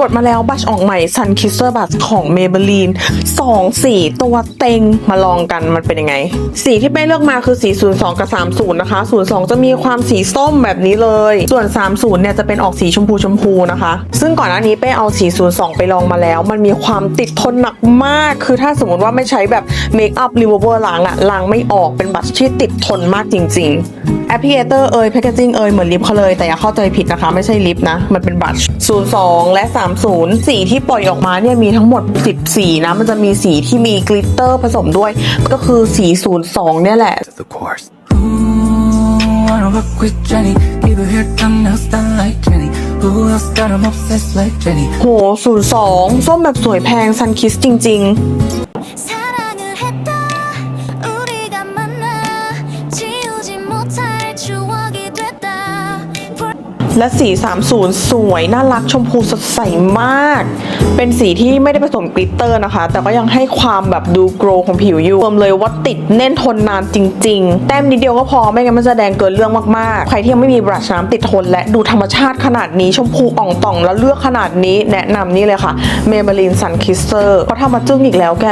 กดมาแล้วบัชออกใหม่ Sun Kisser b u s ของ Maybelline 2 สีตัวเต็งมาลองกันมันเป็นยังไง สีที่เป้เลือกมาคือสี 02 กับ 30 นะคะ 02 จะมีความสีส้มแบบนี้เลย ส่วน 30 เนี่ยจะเป็นออกสีชมพูชมพูนะคะ ซึ่งก่อนหน้านี้เป้เอาสี 02 ไปลองมาแล้ว มันมีความติดทนหนักมาก คือถ้าสมมติว่าไม่ใช้แบบเมคอัพรีเวอร์ล้างอะล้างไม่ออกเป็นบัชที่ติดทนมากจริง ๆ ปพลิเคเตอร์เอ่ยแพคเกจิ้งเอ่ยเหมือนลิปเขาเลย แต่อย่าเข้าใจผิดนะคะ ไม่ใช่ลิปนะ มันเป็นบัช02 และ 30 สีที่ปล่อยออกมาเนี่ยมีทั้งหมด 10 สีนะ มันจะมีสีที่มีกลิตเตอร์ผสมด้วย ก็คือสี 02 เนี่ยแหละ the course. Ooh, wanna work with Jenny. Keep her hair done, nails done like Jenny. Who else got 'em obsessed like Jenny? โห02ส้มแบบสวยแพงซันคิสจริง ๆ และสี 30 สวย น่ารักชมพูสดใสมาก เป็นสีที่ไม่ได้ผสมกลิตเตอร์นะคะ แต่ก็ยังให้ความแบบดูโกรของผิวอยู่รวมเลยว่าติดแน่นทนนานจริง ๆ แต้มนิดเดียวก็พอไม่งั้นมันจะแดงเกินเรื่องมากๆ ใครที่ยังไม่มีบรัชน้ำติดทนและดูธรรมชาติขนาดนี้ชมพูอ่องต่องแล้วเลือกขนาดนี้แนะนำนี่เลยค่ะ Maybelline Sun Kisser เขาทำมาจึ้งอีกแล้วแก